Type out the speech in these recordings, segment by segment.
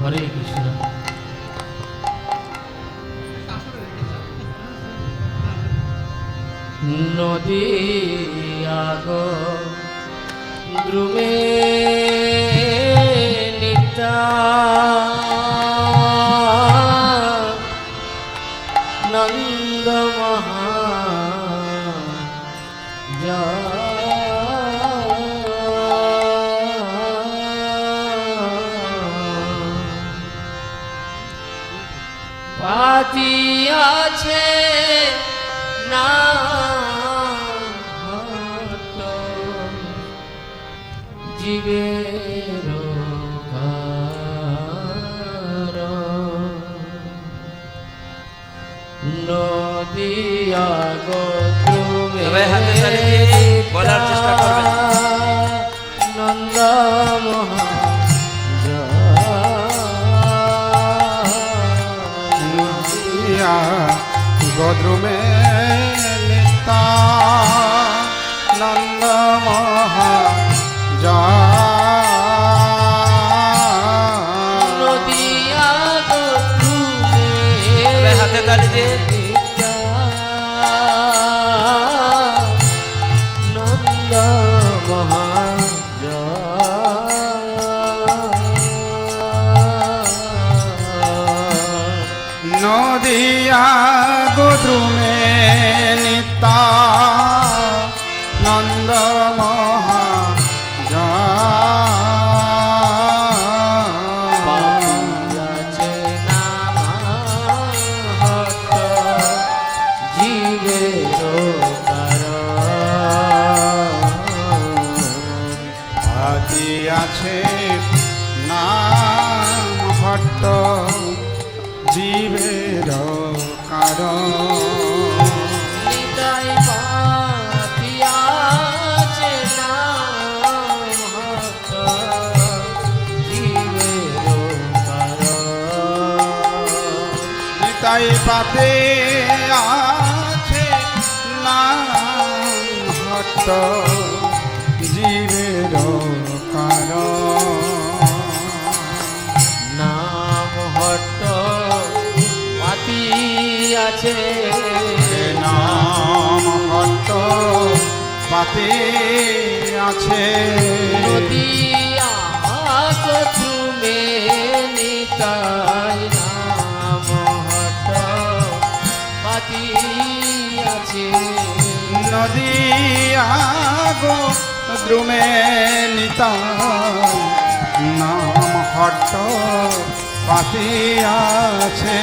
হরে কৃষ্ণ। নদী আগ দ্রুমে আছে না জীবের নদিয়া হাতে তালি বলার চেষ্টা করবেন। गोद्र में नंद महा जा नदिया गोद्र देती নিতাই পাতে আছে নাম ভট্ট জীবের কারণ। নাম হট্ট পাতি আছে। নাম ভট্ট পাতে আছে। নদিয়া তুমি নিতাই নাম নদিয়া গো দ্রুমে নিতা নাম হট্ট পাতে আছে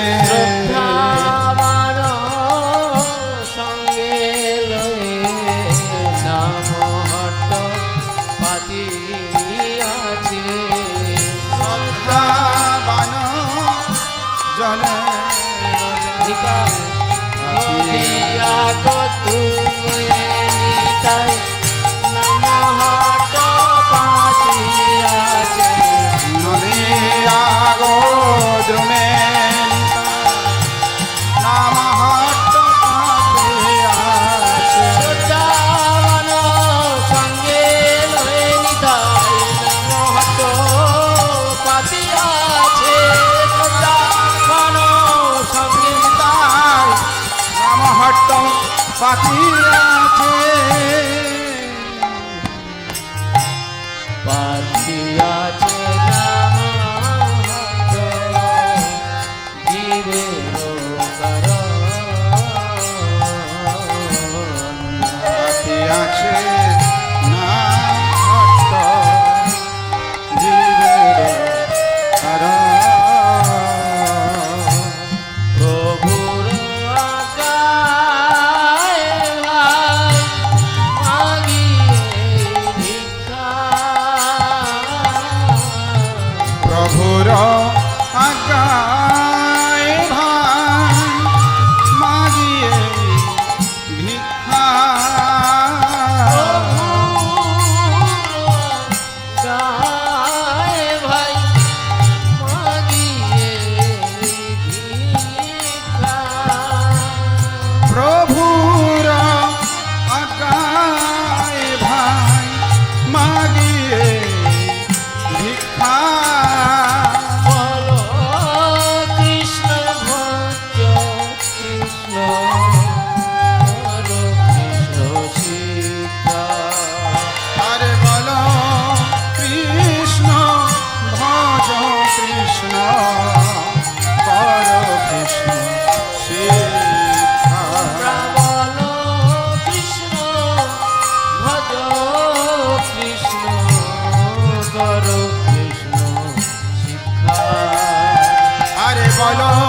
পাতি আছে পাতি আছে নাম Ala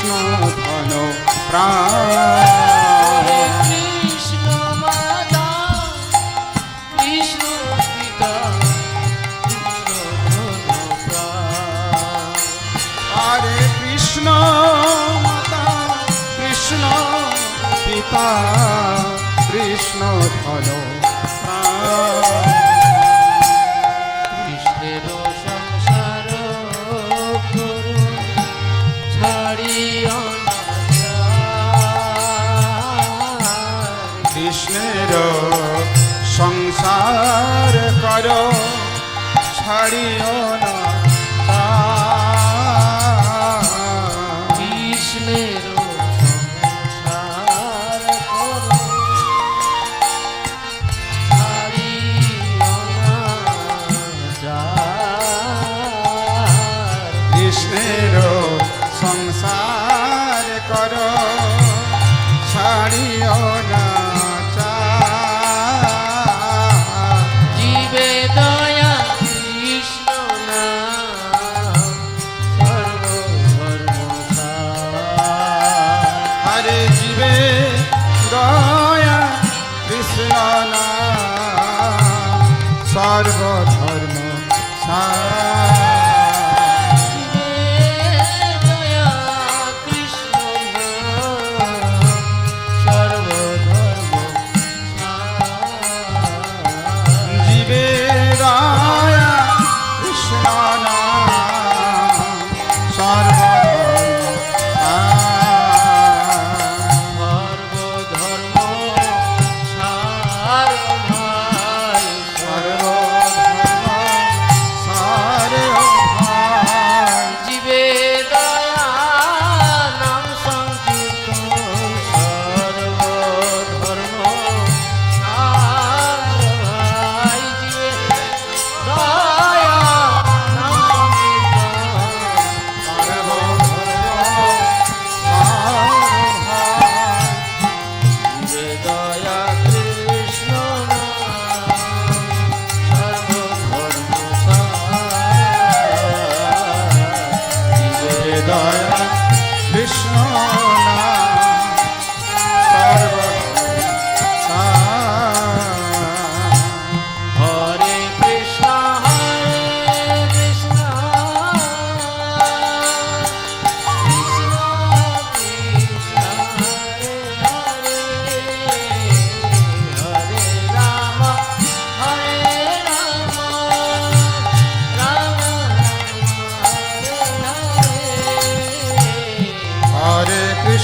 কৃষ্ণ ঘন প্রাণ। তারে জীবে দয়া কৃষ্ণ না সর্বধর্ম সার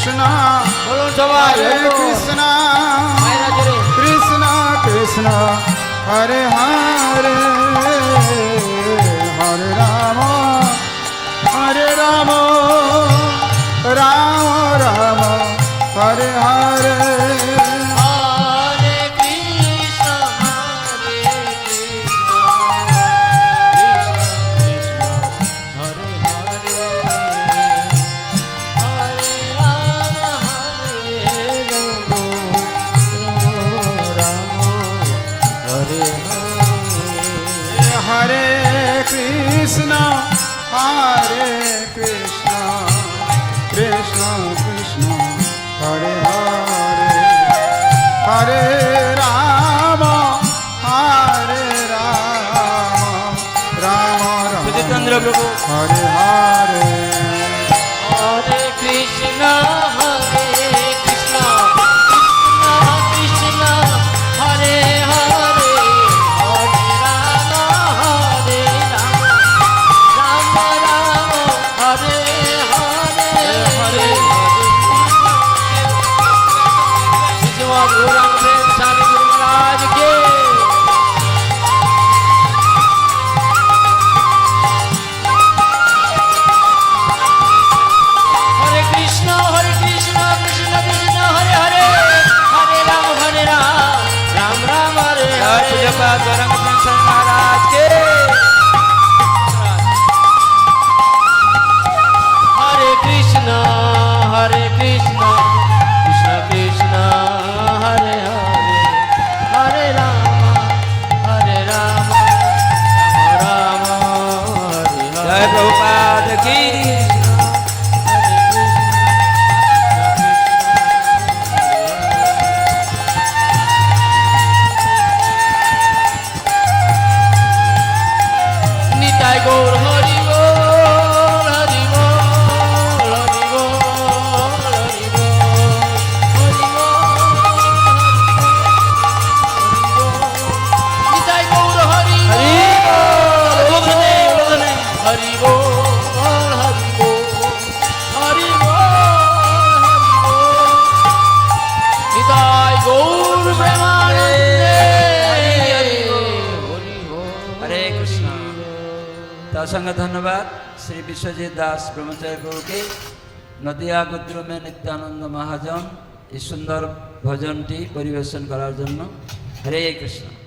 કૃષ્ણ બોલો સવારે હરે કૃષ્ણ કૃષ્ણ કૃષ્ણ હરે હરે હરે રામ હરે રામ રામ રામ હરે હરે প্রভু। হরে হরে তো অসংখ্য ধন্যবাদ। শ্রী বিশ্বজিৎ দাস ব্রহ্মচারী প্রভুকে। নদিয়া গুদ্রমে নিত্যানন্দ মহাজন। এই সুন্দর ভজনটি পরিবেশন করার জন্য। হরে কৃষ্ণ।